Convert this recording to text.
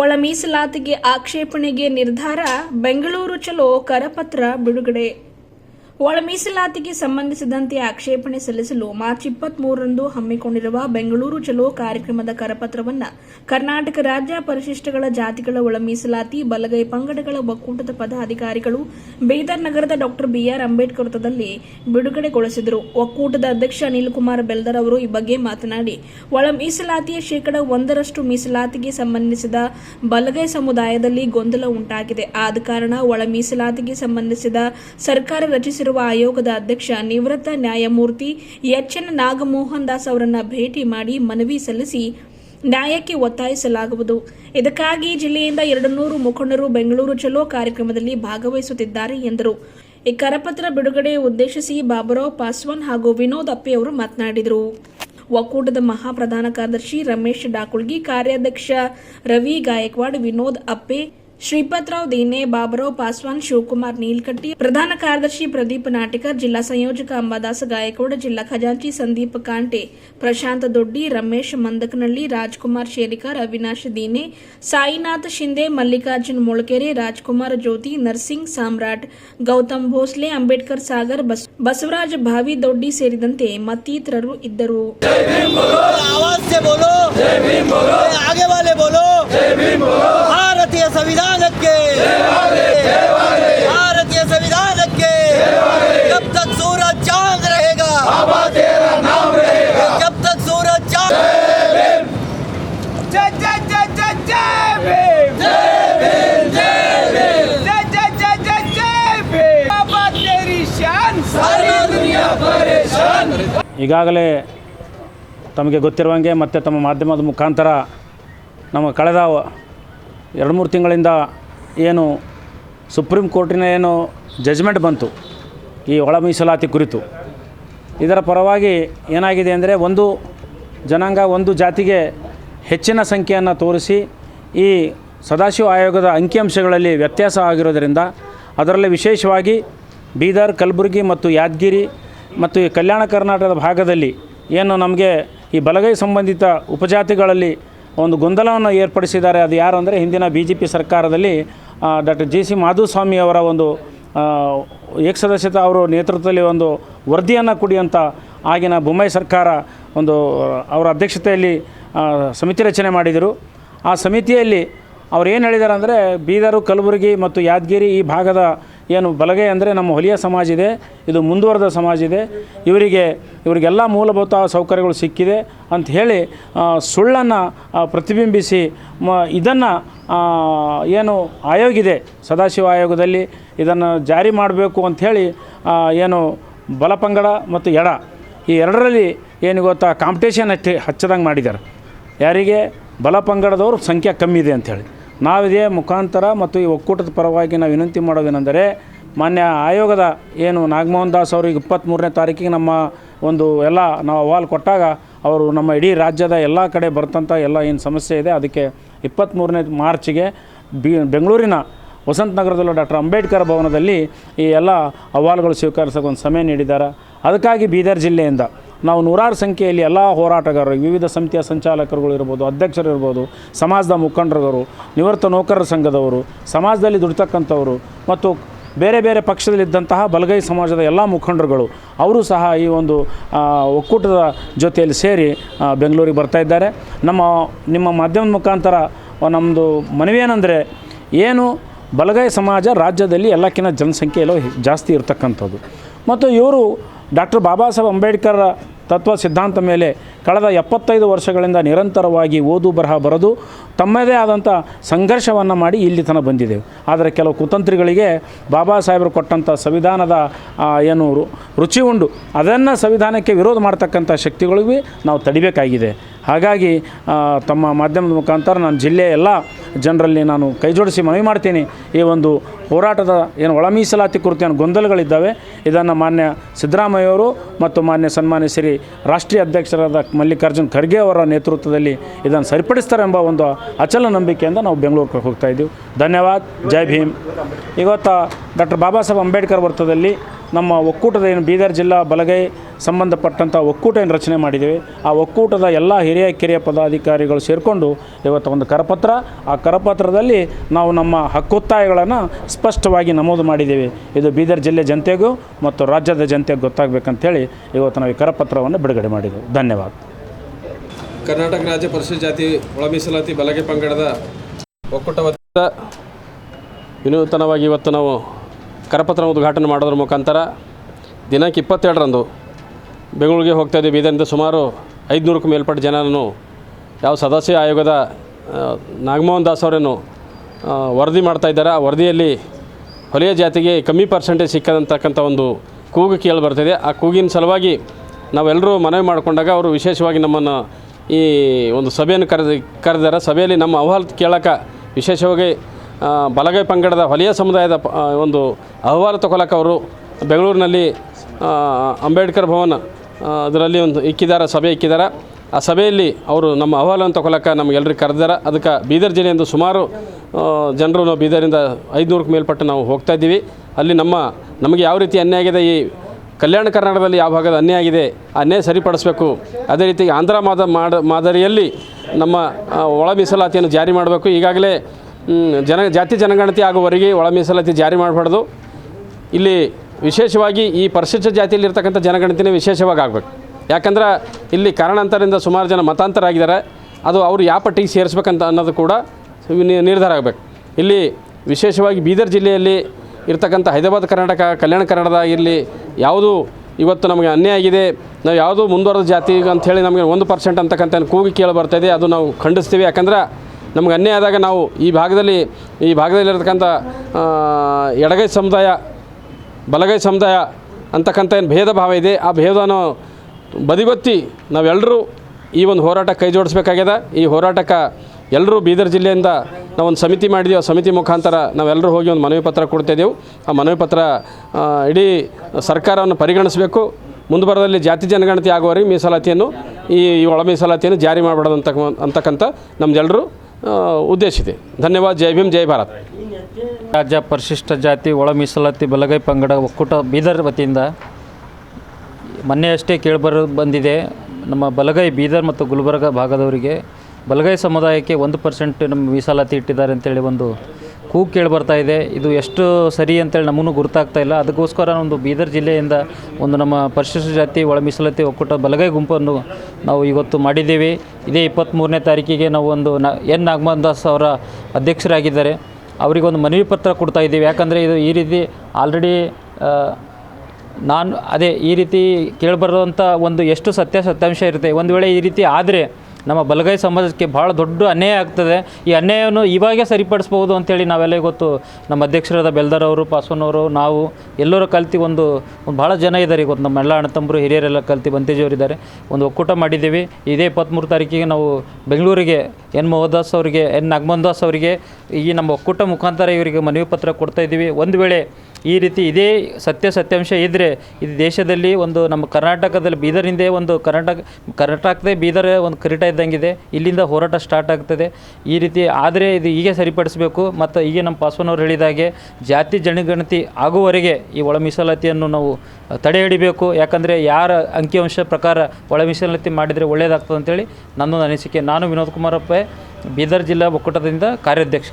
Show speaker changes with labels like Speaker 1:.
Speaker 1: ಒಳ ಮೀಸಲಾತಿಗೆ ಆಕ್ಷೇಪಣೆಗೆ ನಿರ್ಧಾರ ಬೆಂಗಳೂರು ಚಲೋ ಕರಪತ್ರ ಬಿಡುಗಡೆ. ಒಳ ಮೀಸಲಾತಿಗೆ ಸಂಬಂಧಿಸಿದಂತೆ ಆಕ್ಷೇಪಣೆ ಸಲ್ಲಿಸಲು ಮಾರ್ಚ್ ಇಪ್ಪತ್ತ್ ಮೂರರಂದು ಹಮ್ಮಿಕೊಂಡಿರುವ ಬೆಂಗಳೂರು ಚಲೋ ಕಾರ್ಯಕ್ರಮದ ಕರಪತ್ರವನ್ನು ಕರ್ನಾಟಕ ರಾಜ್ಯ ಪರಿಶಿಷ್ಟಗಳ ಜಾತಿಗಳ ಒಳ ಮೀಸಲಾತಿ, ಬಲಗೈ ಪಂಗಡಗಳ ಒಕ್ಕೂಟದ ಪದಾಧಿಕಾರಿಗಳು, ಬೀದರ್ ನಗರದ ಡಾಕ್ಟರ್ ಬಿಆರ್ ಅಂಬೇಡ್ಕರ್ ವೃತ್ತದಲ್ಲಿ ಬಿಡುಗಡೆಗೊಳಿಸಿದರು. ಒಕ್ಕೂಟದ ಅಧ್ಯಕ್ಷ ಅನಿಲ್ ಕುಮಾರ್ ಬೆಲ್ದರ್ ಅವರು ಈ ಬಗ್ಗೆ ಮಾತನಾಡಿ, ಒಳ ಮೀಸಲಾತಿಯ ಶೇಕಡ ಒಂದರಷ್ಟು ಮೀಸಲಾತಿಗೆ ಸಂಬಂಧಿಸಿದ ಬಲಗೈ ಸಮುದಾಯದಲ್ಲಿ ಗೊಂದಲ ಉಂಟಾಗಿದೆ. ಆದ ಕಾರಣ ಒಳ ಮೀಸಲಾತಿಗೆ ಸಂಬಂಧಿಸಿದ ಸರ್ಕಾರ ರಚಿಸಿರುವ ಆಯೋಗದ ಅಧ್ಯಕ್ಷ ನಿವೃತ್ತ ನ್ಯಾಯಮೂರ್ತಿ ಎಚ್ ಎನ್ ನಾಗಮೋಹನ್ ದಾಸ್ ಅವರನ್ನು ಭೇಟಿ ಮಾಡಿ ಮನವಿ ಸಲ್ಲಿಸಿ ನ್ಯಾಯಕ್ಕೆ ಒತ್ತಾಯಿಸಲಾಗುವುದು. ಇದಕ್ಕಾಗಿ ಜಿಲ್ಲೆಯಿಂದ ಎರಡು ನೂರು ಮುಖಂಡರು ಬೆಂಗಳೂರು ಚಲೋ ಕಾರ್ಯಕ್ರಮದಲ್ಲಿ ಭಾಗವಹಿಸುತ್ತಿದ್ದಾರೆ ಎಂದರು. ಈ ಕರಪತ್ರ ಬಿಡುಗಡೆ ಉದ್ದೇಶಿಸಿ ಬಾಬುರಾವ್ ಪಾಸ್ವಾನ್ ಹಾಗೂ ವಿನೋದ್ ಅಪ್ಪೆ ಅವರು ಮಾತನಾಡಿದರು. ಒಕ್ಕೂಟದ ಮಹಾಪ್ರಧಾನ ಕಾರ್ಯದರ್ಶಿ ರಮೇಶ್ ಡಾಕುಳ್ಗಿ, ಕಾರ್ಯಾಧ್ಯಕ್ಷ ರವಿ ಗಾಯಕ್ವಾಡ್, ವಿನೋದ್ ಅಪ್ಪೆ ಶ್ರೀಪತ್ರಾವ್ ದೇನೆ ಬಾಬುರಾವ್ ಪಾಸ್ವಾನ್ ಶಿವಕುಮಾರ್ ನೀಲ್ಕಟ್ಟಿ ಪ್ರಧಾನ ಕಾರ್ಯದರ್ಶಿ ಪ್ರದೀಪ್ ನಾಟಿಕರ್ ಜಿಲ್ಲಾ ಸಂಯೋಜಕ ಅಂಬಾದಾಸ ಗಾಯಕವಾಡ ಜಿಲ್ಲಾ ಖಜಾಂಚಿ ಸಂದೀಪ್ ಕಾಂಟೆ ಪ್ರಶಾಂತ್ ದೊಡ್ಡಿ ರಮೇಶ್ ಮಂದಕನಹಳ್ಳಿ ರಾಜ್ಕುಮಾರ್ ಶೇರಿಕರ್ ಅವಿನಾಶ್ ದೀನೆ ಸಾಯಿನಾಥ್ ಶಿಂದೆ ಮಲ್ಲಿಕಾರ್ಜುನ್ ಮೊಳಕೆರೆ ರಾಜ್ಕುಮಾರ್ ಜ್ಯೋತಿ ನರ್ಸಿಂಗ್ ಸಾಮ್ರಾಟ್ ಗೌತಮ್ ಭೋಸ್ಲೆ ಅಂಬೇಡ್ಕರ್ ಸಾಗರ್ ಬಸ್- ಬಸವರಾಜ ಭಾವಿ ದೊಡ್ಡಿ ಸೇರಿದಂತೆ ಮತ್ತಿತರರು ಇದ್ದರು
Speaker 2: आवाज से बोलो जय भीम बोलो आगे वाले बोलो जय भीम बोलो भारतीय संविधान के भारतीय संविधान के जब तक सूरज चांद रहेगा तेरा नाम रहेगा जब तक सूरज चांद
Speaker 3: जय जय जय जय जय भीम जय भीम जय जय जय जय जय भीम बाबा तेरी शान सारी दुनिया परेशान
Speaker 4: ಈಗಾಗಲೇ ತಮಗೆ ಗೊತ್ತಿರುವಂಗೆ ಮತ್ತು ತಮ್ಮ ಮಾಧ್ಯಮದ ಮುಖಾಂತರ ನಮ್ಮ ಕಳೆದ ಎರಡು ಮೂರು ತಿಂಗಳಿಂದ ಏನು ಸುಪ್ರೀಂ ಕೋರ್ಟಿನ ಏನು ಜಜ್ಮೆಂಟ್ ಬಂತು ಈ ಒಳ ಮೀಸಲಾತಿ ಕುರಿತು. ಇದರ ಪರವಾಗಿ ಏನಾಗಿದೆ ಅಂದರೆ ಒಂದು ಜನಾಂಗ, ಒಂದು ಜಾತಿಗೆ ಹೆಚ್ಚಿನ ಸಂಖ್ಯೆಯನ್ನು ತೋರಿಸಿ ಈ ಸದಾಶಿವ ಆಯೋಗದ ಅಂಕಿಅಂಶಗಳಲ್ಲಿ ವ್ಯತ್ಯಾಸ ಆಗಿರೋದರಿಂದ ಅದರಲ್ಲಿ ವಿಶೇಷವಾಗಿ ಬೀದರ್, ಕಲಬುರಗಿ ಮತ್ತು ಯಾದಗಿರಿ ಮತ್ತು ಈ ಕಲ್ಯಾಣ ಕರ್ನಾಟಕದ ಭಾಗದಲ್ಲಿ ಏನು ನಮಗೆ ಈ ಬಲಗೈ ಸಂಬಂಧಿತ ಉಪಜಾತಿಗಳಲ್ಲಿ ಒಂದು ಗೊಂದಲವನ್ನು ಏರ್ಪಡಿಸಿದ್ದಾರೆ. ಅದು ಯಾರು ಅಂದರೆ ಹಿಂದಿನ ಬಿ ಜೆ ಪಿ ಸರ್ಕಾರದಲ್ಲಿ ಡಾಕ್ಟರ್ ಜಿ ಸಿ ಮಾಧುಸ್ವಾಮಿ ಅವರ ಒಂದು ಏಕ ಏಕಸದಸ್ಯತ ಅವರು ನೇತೃತ್ವದಲ್ಲಿ ಒಂದು ವರದಿಯನ್ನು ಕುಡಿಯಂಥ ಆಗಿನ ಬೊಮ್ಮಾಯಿ ಸರ್ಕಾರ ಒಂದು ಅವರ ಅಧ್ಯಕ್ಷತೆಯಲ್ಲಿ ಸಮಿತಿ ರಚನೆ ಮಾಡಿದರು. ಆ ಸಮಿತಿಯಲ್ಲಿ ಅವ್ರು ಏನು ಹೇಳಿದ್ದಾರೆ ಅಂದರೆ ಬೀದರು, ಕಲಬುರಗಿ ಮತ್ತು ಯಾದಗಿರಿ ಈ ಭಾಗದ ಏನು ಬಲಗೈ ಅಂದರೆ ನಮ್ಮ ಹೊಲಿಯ ಸಮಾಜ ಇದೆ, ಇದು ಮುಂದುವರೆದ ಸಮಾಜ ಇದೆ, ಇವರಿಗೆ, ಇವರಿಗೆಲ್ಲ ಮೂಲಭೂತ ಸೌಕರ್ಯಗಳು ಸಿಕ್ಕಿದೆ ಅಂತ ಹೇಳಿ ಸುಳ್ಳನ್ನು ಪ್ರತಿಬಿಂಬಿಸಿ, ಮ, ಇದನ್ನು ಏನು ಆಯೋಗ ಇದೆ, ಸದಾಶಿವ ಆಯೋಗದಲ್ಲಿ ಇದನ್ನು ಜಾರಿ ಮಾಡಬೇಕು ಅಂಥೇಳಿ ಏನು ಬಲಪಂಗಡ ಮತ್ತು ಎಡ, ಈ ಎರಡರಲ್ಲಿ ಏನು ಗೊತ್ತಾ ಕಾಂಪಿಟೇಷನ್ ಹಚ್ಚಿ ಹಚ್ಚದಂಗೆ ಮಾಡಿದ್ದಾರೆ. ಯಾರಿಗೆ? ಬಲಪಂಗಡದವ್ರ ಸಂಖ್ಯೆ ಕಮ್ಮಿ ಇದೆ ಅಂಥೇಳಿ ನಾವಿದೇ ಮುಖಾಂತರ ಮತ್ತು ಈ ಒಕ್ಕೂಟದ ಪರವಾಗಿ ನಾವು ವಿನಂತಿ ಮಾಡೋದೇನೆಂದರೆ, ಮಾನ್ಯ ಆಯೋಗದ ಏನು ನಾಗಮೋಹನ್ ದಾಸ್ ಅವ್ರಿಗೆ ಇಪ್ಪತ್ತ್ಮೂರನೇ ತಾರೀಕಿಗೆ ನಮ್ಮ ಒಂದು ಎಲ್ಲ ನಾವು ಅಹವಾಲು ಕೊಟ್ಟಾಗ, ಅವರು ನಮ್ಮ ಇಡೀ ರಾಜ್ಯದ ಎಲ್ಲ ಕಡೆ ಬರ್ತಂಥ ಎಲ್ಲ ಏನು ಸಮಸ್ಯೆ ಇದೆ, ಅದಕ್ಕೆ ಇಪ್ಪತ್ತ್ಮೂರನೇ ಮಾರ್ಚಿಗೆ ಬಿ, ಬೆಂಗಳೂರಿನ ವಸಂತ ನಗರದಲ್ಲೂ ಡಾಕ್ಟರ್ ಅಂಬೇಡ್ಕರ್ ಭವನದಲ್ಲಿ ಈ ಎಲ್ಲ ಅಹವಾಲುಗಳು ಸ್ವೀಕರಿಸೋಕೆ ಒಂದು ಸಮಯ ನೀಡಿದ್ದಾರೆ. ಅದಕ್ಕಾಗಿ ಬೀದರ್ ಜಿಲ್ಲೆಯಿಂದ ನಾವು ನೂರಾರು ಸಂಖ್ಯೆಯಲ್ಲಿ ಎಲ್ಲ ಹೋರಾಟಗಾರರು, ವಿವಿಧ ಸಮಿತಿಯ ಸಂಚಾಲಕರುಗಳು ಇರ್ಬೋದು, ಅಧ್ಯಕ್ಷರು ಇರ್ಬೋದು, ಸಮಾಜದ ಮುಖಂಡರುಗಳು, ನಿವೃತ್ತ ನೌಕರರ ಸಂಘದವರು, ಸಮಾಜದಲ್ಲಿ ದುಡಿತಕ್ಕಂಥವರು ಮತ್ತು ಬೇರೆ ಬೇರೆ ಪಕ್ಷದಲ್ಲಿದ್ದಂತಹ ಬಲಗೈ ಸಮಾಜದ ಎಲ್ಲ ಮುಖಂಡರುಗಳು, ಅವರು ಸಹ ಈ ಒಂದು ಒಕ್ಕೂಟದ ಜೊತೆಯಲ್ಲಿ ಸೇರಿ ಬೆಂಗಳೂರಿಗೆ ಬರ್ತಾ ಇದ್ದಾರೆ. ನಮ್ಮ, ನಿಮ್ಮ ಮಾಧ್ಯಮದ ಮುಖಾಂತರ ನಮ್ಮದು ಮನವಿ ಏನಂದರೆ ಏನು ಬಲಗೈ ಸಮಾಜ ರಾಜ್ಯದಲ್ಲಿ ಎಲ್ಲಕ್ಕಿಂತ ಜನಸಂಖ್ಯೆಯಲ್ಲೂ ಹೆ- ಜಾಸ್ತಿ ಇರತಕ್ಕಂಥದ್ದು. ಮತ್ತು ಇವರು ಡಾಕ್ಟರ್ ಬಾಬಾ ಸಾಹೇಬ್ ಅಂಬೇಡ್ಕರ್ ತತ್ವ ಸಿದ್ಧಾಂತ ಮೇಲೆ ಕಳೆದ ಎಪ್ಪತ್ತೈದು ವರ್ಷಗಳಿಂದ ನಿರಂತರವಾಗಿ ಓದು ಬರಹ ಬರೆದು ತಮ್ಮದೇ ಆದಂಥ ಸಂಘರ್ಷವನ್ನು ಮಾಡಿ ಇಲ್ಲಿ ತನಕ ಬಂದಿದ್ದೇವೆ ಆದರೆ ಕೆಲವು ಕುತಂತ್ರಿಗಳಿಗೆ ಬಾಬಾ ಸಾಹೇಬರು ಕೊಟ್ಟಂಥ ಸಂವಿಧಾನದ ಏನು ರುಚಿ ಉಂಡು ಅದನ್ನು ಸಂವಿಧಾನಕ್ಕೆ ವಿರೋಧ ಮಾಡ್ತಕ್ಕಂಥ ಶಕ್ತಿಗಳಿಗೂ ನಾವು ತಡಿಬೇಕಾಗಿದೆ. ಹಾಗಾಗಿ ತಮ್ಮ ಮಾಧ್ಯಮದ ಮುಖಾಂತರ ನಾನು ಜಿಲ್ಲೆಯ ಎಲ್ಲ ಜನರಲ್ಲಿ ನಾನು ಕೈಜೋಡಿಸಿ ಮನವಿ ಮಾಡ್ತೀನಿ. ಈ ಒಂದು ಹೋರಾಟದ ಏನು ಒಳ ಮೀಸಲಾತಿ ಕುರಿತು ಏನು ಗೊಂದಲಗಳಿದ್ದಾವೆ, ಇದನ್ನು ಮಾನ್ಯ ಸಿದ್ದರಾಮಯ್ಯವರು ಮತ್ತು ಮಾನ್ಯ ಸನ್ಮಾನ್ಯ ಶ್ರೀ ರಾಷ್ಟ್ರೀಯ ಅಧ್ಯಕ್ಷರಾದ ಮಲ್ಲಿಕಾರ್ಜುನ್ ಖರ್ಗೆ ಅವರ ನೇತೃತ್ವದಲ್ಲಿ ಇದನ್ನು ಸರಿಪಡಿಸ್ತಾರೆ ಎಂಬ ಒಂದು ಅಚಲ ನಂಬಿಕೆಯಿಂದ ನಾವು ಬೆಂಗಳೂರಿಗೆ ಹೋಗ್ತಾ ಇದ್ದೀವಿ. ಧನ್ಯವಾದ. ಜೈ ಭೀಮ್. ಇವತ್ತು ಡಾಕ್ಟರ್ ಬಾಬಾ ಸಾಹೇಬ್ ಅಂಬೇಡ್ಕರ್ ವೃತ್ತದಲ್ಲಿ ನಮ್ಮ ಒಕ್ಕೂಟದ ಏನು ಬೀದರ್ ಜಿಲ್ಲಾ ಬಲಗೈ ಸಂಬಂಧಪಟ್ಟಂಥ ಒಕ್ಕೂಟ ಏನು ರಚನೆ ಮಾಡಿದ್ದೀವಿ. ಆ ಒಕ್ಕೂಟದ ಎಲ್ಲ ಹಿರಿಯ ಕಿರಿಯ ಪದಾಧಿಕಾರಿಗಳು ಸೇರಿಕೊಂಡು ಇವತ್ತು ಒಂದು ಕರಪತ್ರ, ಆ ಕರಪತ್ರದಲ್ಲಿ ನಾವು ನಮ್ಮ ಹಕ್ಕೊತ್ತಾಯಗಳನ್ನು ಸ್ಪಷ್ಟವಾಗಿ ನಮೂದು ಮಾಡಿದ್ದೀವಿ. ಇದು ಬೀದರ್ ಜಿಲ್ಲೆ ಜನತೆಗೂ ಮತ್ತು ರಾಜ್ಯದ ಜನತೆಗೆ ಗೊತ್ತಾಗಬೇಕಂತೇಳಿ ಇವತ್ತು ನಾವು ಈ ಕರಪತ್ರವನ್ನು ಬಿಡುಗಡೆ ಮಾಡಿದ್ದೆವು ಧನ್ಯವಾದ.
Speaker 5: ಕರ್ನಾಟಕ ರಾಜ್ಯ ಪರಿಶಿಷ್ಟ ಜಾತಿ ಒಳ ಮೀಸಲಾತಿ ಬಲಗೆ ಪಂಗಡದ ಒಕ್ಕೂಟ ವಿನೂತನವಾಗಿ ಇವತ್ತು ನಾವು ಕರಪತ್ರ ಉದ್ಘಾಟನೆ ಮಾಡೋದ್ರ ಮುಖಾಂತರ ದಿನಾಂಕ ಇಪ್ಪತ್ತೆರಡರಂದು ಬೆಂಗಳೂರಿಗೆ ಹೋಗ್ತಾ ಇದ್ದೀವಿ. ಬೀದರಿಂದ ಸುಮಾರು ಐದುನೂರಕ್ಕೂ ಮೇಲ್ಪಟ್ಟ ಜನರನ್ನು ಯಾವ ಸದಸ್ಯ ಆಯೋಗದ ನಾಗಮೋಹನ್ ದಾಸ್ ಅವರನ್ನು ಆ, ವರದಿ ಮಾಡ್ತಾ ಇದ್ದಾರೆ. ಆ ವರದಿಯಲ್ಲಿ ಹೊಲೆಯ ಜಾತಿಗೆ ಕಮ್ಮಿ ಪರ್ಸೆಂಟೇಜ್ ಸಿಕ್ಕದಂತಕ್ಕಂಥ ಒಂದು ಕೂಗು ಕೇಳಿ ಬರ್ತಿದೆ ಆ ಕೂಗಿನ ಸಲುವಾಗಿ ನಾವೆಲ್ಲರೂ ಮನವಿ ಮಾಡಿಕೊಂಡಾಗ ಅವರು ವಿಶೇಷವಾಗಿ ನಮ್ಮನ್ನು ಈ ಒಂದು ಸಭೆಯನ್ನು ಕರೆದು ಕರೆದಾರೆ ಸಭೆಯಲ್ಲಿ ನಮ್ಮ ಅಹವಾಲು ಕೇಳೋಕೆ ವಿಶೇಷವಾಗಿ ಬಲಗೈ ಪಂಗಡದ ಹೊಲಿಯ ಸಮುದಾಯದ ಒಂದು ಅಹವಾಲು ತಗೊಳಕ್ಕೆ ಅವರು ಬೆಂಗಳೂರಿನಲ್ಲಿ ಅಂಬೇಡ್ಕರ್ ಭವನ ಅದರಲ್ಲಿ ಒಂದು ಇಕ್ಕಿದ್ದಾರೆ, ಸಭೆ ಇಕ್ಕಿದ್ದಾರೆ. ಆ ಸಭೆಯಲ್ಲಿ ಅವರು ನಮ್ಮ ಅಹವಾಲನ್ನು ತಗೊಳಕ್ಕೆ ನಮಗೆಲ್ಲರಿಗೆ ಕರೆದಾರ ಅದಕ್ಕೆ ಬೀದರ್ ಜಿಲ್ಲೆಯಿಂದ ಸುಮಾರು ಜನರು ನಾವು ಬೀದರಿಂದ ಐದುನೂರಕ್ಕೆ ಮೇಲ್ಪಟ್ಟು ನಾವು ಹೋಗ್ತಾ ಇದ್ದೀವಿ. ಅಲ್ಲಿ ನಮ್ಮ, ನಮಗೆ ಯಾವ ರೀತಿ ಅನ್ಯಾಯ ಆಗಿದೆ, ಈ ಕಲ್ಯಾಣ ಕರ್ನಾಟಕದಲ್ಲಿ ಯಾವ ಭಾಗದ ಅನ್ಯಾಯ ಆಗಿದೆ ಅನ್ಯಾಯ ಸರಿಪಡಿಸಬೇಕು, ಅದೇ ರೀತಿ ಆಂಧ್ರ ಮಾದ, ಮಾಡ, ಮಾದರಿಯಲ್ಲಿ ನಮ್ಮ ಒಳ ಮೀಸಲಾತಿಯನ್ನು ಜಾರಿ ಮಾಡಬೇಕು. ಈಗಾಗಲೇ ಜನ, ಜಾತಿ ಜನಗಣತಿ ಆಗುವವರೆಗೆ ಒಳ ಮೀಸಲಾತಿ ಜಾರಿ ಮಾಡಬಾರ್ದು. ಇಲ್ಲಿ ವಿಶೇಷವಾಗಿ ಈ ಪರಿಶಿಷ್ಟ ಜಾತಿಯಲ್ಲಿರ್ತಕ್ಕಂಥ ಜನಗಣತಿನೇ ವಿಶೇಷವಾಗಿ ಆಗಬೇಕು. ಯಾಕಂದ್ರೆ ಇಲ್ಲಿ ಕಾರಣಾಂತರದಿಂದ ಸುಮಾರು ಜನ ಮತಾಂತರ ಆಗಿದ್ದಾರೆ ಅದು ಅವರು ಯಾವ ಪಟ್ಟಿಗೆ ಸೇರಿಸ್ಬೇಕಂತ ಅನ್ನೋದು ಕೂಡ ನಿರ್ಧಾರ ಆಗಬೇಕು. ಇಲ್ಲಿ ವಿಶೇಷವಾಗಿ ಬೀದರ್ ಜಿಲ್ಲೆಯಲ್ಲಿ ಇರ್ತಕ್ಕಂಥ ಹೈದರಾಬಾದ್ ಕರ್ನಾಟಕ, ಕಲ್ಯಾಣ ಕನ್ನಡದ ಇರಲಿ ಯಾವುದು ಇವತ್ತು ನಮಗೆ ಅನ್ಯಾಯ ಆಗಿದೆ. ನಾವು ಯಾವುದು ಮುಂದುವರೆದ ಜಾತಿ ಅಂಥೇಳಿ ನಮಗೆ ಒಂದು ಪರ್ಸೆಂಟ್ ಅಂತಕ್ಕಂಥ ಕೂಗಿ ಕೇಳಿ ಬರ್ತಾಯಿದೆ ಅದು ನಾವು ಖಂಡಿಸ್ತೀವಿ. ಯಾಕಂದ್ರೆ ನಮ್ಗೆ ಅನ್ಯಾಯ ಆದಾಗ ನಾವು ಈ ಭಾಗದಲ್ಲಿ, ಈ ಭಾಗದಲ್ಲಿರ್ತಕ್ಕಂಥ ಎಡಗೈ ಸಮುದಾಯ, ಬಲಗೈ ಸಮುದಾಯ ಅಂತಕ್ಕಂಥ ಏನು ಭೇದ ಭಾವ ಇದೆ. ಆ ಭೇದವನ್ನು ಬದಿಗೊತ್ತಿ ನಾವೆಲ್ಲರೂ ಈ ಒಂದು ಹೋರಾಟ ಕೈ ಜೋಡಿಸ್ಬೇಕಾಗ್ಯದ. ಈ ಹೋರಾಟಕ್ಕೆ ಎಲ್ಲರೂ ಬೀದರ್ ಜಿಲ್ಲೆಯಿಂದ ನಾವೊಂದು ಸಮಿತಿ ಮಾಡಿದ್ದೀವಿ ಆ ಸಮಿತಿ ಮುಖಾಂತರ ನಾವೆಲ್ಲರೂ ಹೋಗಿ ಒಂದು ಮನವಿ ಪತ್ರ ಕೊಡ್ತಿದ್ದೆವು ಆ ಮನವಿ ಪತ್ರ ಇಡೀ ಸರ್ಕಾರವನ್ನು ಪರಿಗಣಿಸಬೇಕು. ಮುಂದುವರೆದಲ್ಲಿ ಜಾತಿ ಜನಗಣತಿ ಆಗುವವರೆಗೆ ಮೀಸಲಾತಿಯನ್ನು, ಈ ಒಳ ಮೀಸಲಾತಿಯನ್ನು ಜಾರಿ ಮಾಡಬಾರ್ದು ಅಂತ ಅಂತಕ್ಕಂಥ ನಮ್ದೆಲ್ಲರೂ ಉದ್ದೇಶಿದೆ ಧನ್ಯವಾದ. ಜೈ ಭೀಮ್, ಜೈ ಭಾರತ್.
Speaker 6: ರಾಜ್ಯ ಪರಿಶಿಷ್ಟ ಜಾತಿ ಒಳ ಮೀಸಲಾತಿ ಬಲಗೈ ಪಂಗಡ ಒಕ್ಕೂಟ ಬೀದರ್ ವತಿಯಿಂದ ಮೊನ್ನೆ ಅಷ್ಟೇ ಕೇಳಿಬರ ಬಂದಿದೆ. ನಮ್ಮ ಬಲಗೈ ಬೀದರ್ ಮತ್ತು ಗುಲ್ಬರ್ಗ ಭಾಗದವರಿಗೆ ಬಲಗೈ ಸಮುದಾಯಕ್ಕೆ ಒಂದು ಪರ್ಸೆಂಟ್ ನಮ್ಮ ಮೀಸಲಾತಿ ಇಟ್ಟಿದ್ದಾರೆ ಅಂತೇಳಿ ಒಂದು ಕೂಗು ಕೇಳಿ ಬರ್ತಾ ಇದೆ. ಇದು ಎಷ್ಟು ಸರಿ ಅಂತೇಳಿ ನಮಗೂ ಗುರ್ತಾಗ್ತಾ ಇಲ್ಲ. ಅದಕ್ಕೋಸ್ಕರ ಒಂದು ಬೀದರ್ ಜಿಲ್ಲೆಯಿಂದ ಒಂದು ನಮ್ಮ ಪರಿಶಿಷ್ಟ ಜಾತಿ ಒಳ ಮೀಸಲಾತಿ ಒಕ್ಕೂಟ ಬಲಗೈ ಗುಂಪನ್ನು ನಾವು ಇವತ್ತು ಮಾಡಿದ್ದೀವಿ. ಇದೇ ಇಪ್ಪತ್ತ್ಮೂರನೇ ತಾರೀಕಿಗೆ ನಾವು ಒಂದು ನ ಎನ್ ನಾಗಮೋಹನ್ ದಾಸ್ ಅವರ ಅಧ್ಯಕ್ಷರಾಗಿದ್ದಾರೆ. ಅವರಿಗೊಂದು ಮನವಿ ಪತ್ರ ಕೊಡ್ತಾ ಇದ್ದೀವಿ. ಯಾಕಂದರೆ ಇದು ಈ ರೀತಿ ಆಲ್ರೆಡಿ ನಾನು ಅದೇ ಈ ರೀತಿ ಕೇಳಿಬರುವಂಥ ಒಂದು ಎಷ್ಟು ಸತ್ಯ ಸತ್ಯಾಂಶ ಇರುತ್ತೆ. ಒಂದು ವೇಳೆ ಈ ರೀತಿ ಆದರೆ ನಮ್ಮ ಬಲಗೈ ಸಮಾಜಕ್ಕೆ ಭಾಳ ದೊಡ್ಡ ಅನ್ಯಾಯ ಆಗ್ತದೆ. ಈ ಅನ್ಯಾಯವನ್ನು ಇವಾಗೇ ಸರಿಪಡಿಸ್ಬೋದು ಅಂತೇಳಿ ನಾವೆಲ್ಲ ಗೊತ್ತು. ನಮ್ಮ ಅಧ್ಯಕ್ಷರಾದ ಬೆಲ್ದಾರ್ ಅವರು ಪಾಸ್ವಾನವರು ನಾವು ಎಲ್ಲರೂ ಕಲ್ತು ಒಂದು ಒಂದು ಭಾಳ ಜನ ಇದ್ದಾರೆ ಇವತ್ತು ನಮ್ಮ ಎಲ್ಲ ಅಣ್ಣತಮ್ಮರು, ಹಿರಿಯರೆಲ್ಲ ಕಲ್ತು ಬಂತೇಜಿಯವರು ಇದ್ದಾರೆ ಒಂದು ಒಕ್ಕೂಟ ಮಾಡಿದ್ದೀವಿ. ಇದೇ ಇಪ್ಪತ್ತ್ಮೂರು ತಾರೀಕಿಗೆ ನಾವು ಬೆಂಗಳೂರಿಗೆ ಎನ್ ಮೋಹದಾಸ್ ಅವರಿಗೆ, ಎನ್ ನಾಗಮೋಹನ್ ದಾಸ್ ಅವರಿಗೆ ಈ ನಮ್ಮ ಒಕ್ಕೂಟ ಮುಖಾಂತರ ಇವರಿಗೆ ಮನವಿ ಪತ್ರ ಕೊಡ್ತಾ ಇದ್ದೀವಿ. ಒಂದು ವೇಳೆ ಈ ರೀತಿ ಇದೇ ಸತ್ಯ ಸತ್ಯಾಂಶ ಇದ್ದರೆ ಇದು ದೇಶದಲ್ಲಿ ಒಂದು ನಮ್ಮ ಕರ್ನಾಟಕದಲ್ಲಿ ಬೀದರಿಂದೇ ಒಂದು ಕರ್ನಾಟಕ, ಕರ್ನಾಟಕದೇ ಬೀದರ್ ಒಂದು ಕಿರೀಟ ಇದ್ದಂಗಿದೆ. ಇಲ್ಲಿಂದ ಹೋರಾಟ ಸ್ಟಾರ್ಟ್ ಆಗ್ತದೆ. ಈ ರೀತಿ ಆದರೆ ಇದು ಹೀಗೆ ಸರಿಪಡಿಸಬೇಕು. ಮತ್ತು ಹೀಗೆ ನಮ್ಮ ಪಾಸ್ವಾನವ್ರು ಹೇಳಿದಾಗೆ ಜಾತಿ ಜನಗಣತಿ ಆಗುವವರೆಗೆ ಈ ಒಳ ಮೀಸಲಾತಿಯನ್ನು ನಾವು ತಡೆ ಹಿಡಿಬೇಕು. ಯಾಕಂದರೆ ಯಾರ ಅಂಕಿಅಂಶ ಪ್ರಕಾರ ಒಳ ಮೀಸಲಾತಿ ಮಾಡಿದರೆ ಒಳ್ಳೆಯದಾಗ್ತದೆ ಅಂತೇಳಿ ನನ್ನೊಂದು ಅನಿಸಿಕೆ. ನಾನು ವಿನೋದ್ ಕುಮಾರಪ್ಪ, ಬೀದರ್ ಜಿಲ್ಲಾ ಒಕ್ಕೂಟದಿಂದ ಕಾರ್ಯಾಧ್ಯಕ್ಷ